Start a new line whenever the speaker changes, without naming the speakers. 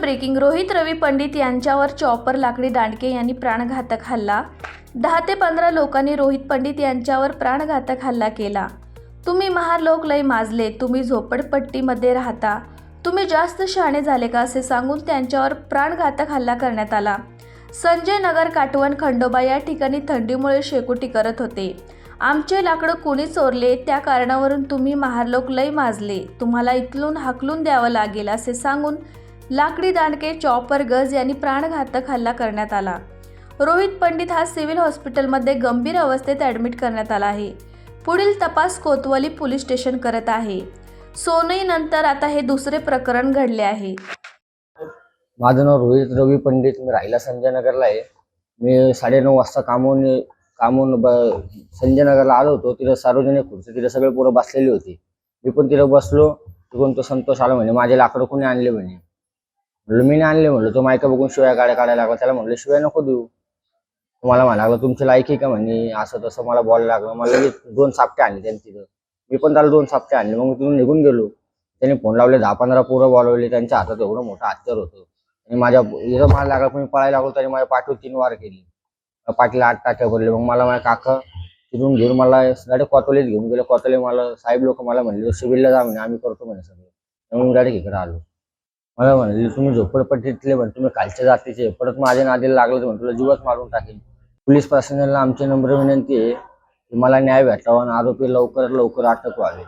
Breaking Rohit रवी पंडित यांच्यावर chopper लाकडी दांडके यांनी प्राणघातक हल्ला. दहा ते पंधरा लोकांनी रोहित पंडित यांच्यावर प्राणघातक हल्ला केला. तुम्ही महारलोक लय माजले तुम्ही झोपडपट्टीमध्ये राहता. तुम्ही जास्त शहाणे झाले का असे सांगून त्यांच्यावर प्राणघातक हल्ला करण्यात आला. संजय नगर काटवण खंडोबा या ठिकाणी थंडीमुळे शेकोटी करत होते. आमचे लाकडं कोणी चोरले त्या कारणावरून तुम्ही महारलोक लय माजले. तुम्हाला इथलून हाकलून द्यावं लागेल असे सांगून लाकडी दांडके चॉपर गज यांनी प्राणघातक हल्ला करण्यात आला. रोहित पंडित हा सिव्हिल हॉस्पिटलमध्ये गंभीर अवस्थेत ॲडमिट करण्यात आला आहे. पुढील तपास कोतवाली पोलीस स्टेशन करत आहे. सोनई नंतर आता हे दुसरे प्रकरण घडले आहे.
माझं नाव रोहित रवी पंडित. मी राहिला संजयनगरला आहे. मी साडेनऊ वाजता कामून कामून ब संजयनगरला आलो होतो. तिथं सार्वजनिक खुर्ची तिथं सगळे पोरं बसलेली होती. मी पण तिथं बसलो. तिकडून तो संतोष आला म्हणे माझे लाकडं कोणी आणले म्हणे? म्हणलं मी नाही आणले. म्हणलं तो मायका बघून शिवाय गाड्या काढायला लागला. त्याला म्हणलं शिवाय नको देऊ. तुम्हाला म्हणायला लागलं तुमची लायकी का? म्हणे असं तसं मला बोलायला लागलं. मला दोन सापटे आणले त्यांनी तिथं. मी पण त्याला दोन सापटे आणले. मग मी तिथून निघून गेलो. त्यांनी फोन लावले दहा पंधरा पोरं बोलवले. त्यांच्या हातात एवढं मोठं हत्यार होतं. आणि माझ्या इथं मला लागला पण मी पळायला लागलो त्याने माझ्या पाठीवर तीन वार केली. पाठीला आठ टाक्या भरले मग मला माझ्या काका तिथून घेऊन मला डायरेक्ट कॉटोलीत घेऊन गेले. कॉटोले मला साहेब लोक मला म्हणले सिव्हिलला जा म्हणे. आम्ही करतो म्हणे सगळं. मग मी डायरेक्ट इकडे आलो. मला म्हणले तुम्ही झोपडपट्टीतले म्हण तुम्ही खालच्या जातीचे परत माझ्या नादीला लागलं म्हणून तुला जीवच मारून टाकेल पोलीस प्रशासनाला आमची नम्र विनंती आहे की मला न्याय भेटावा आणि आरोपी लवकर लवकर अटक व्हावी.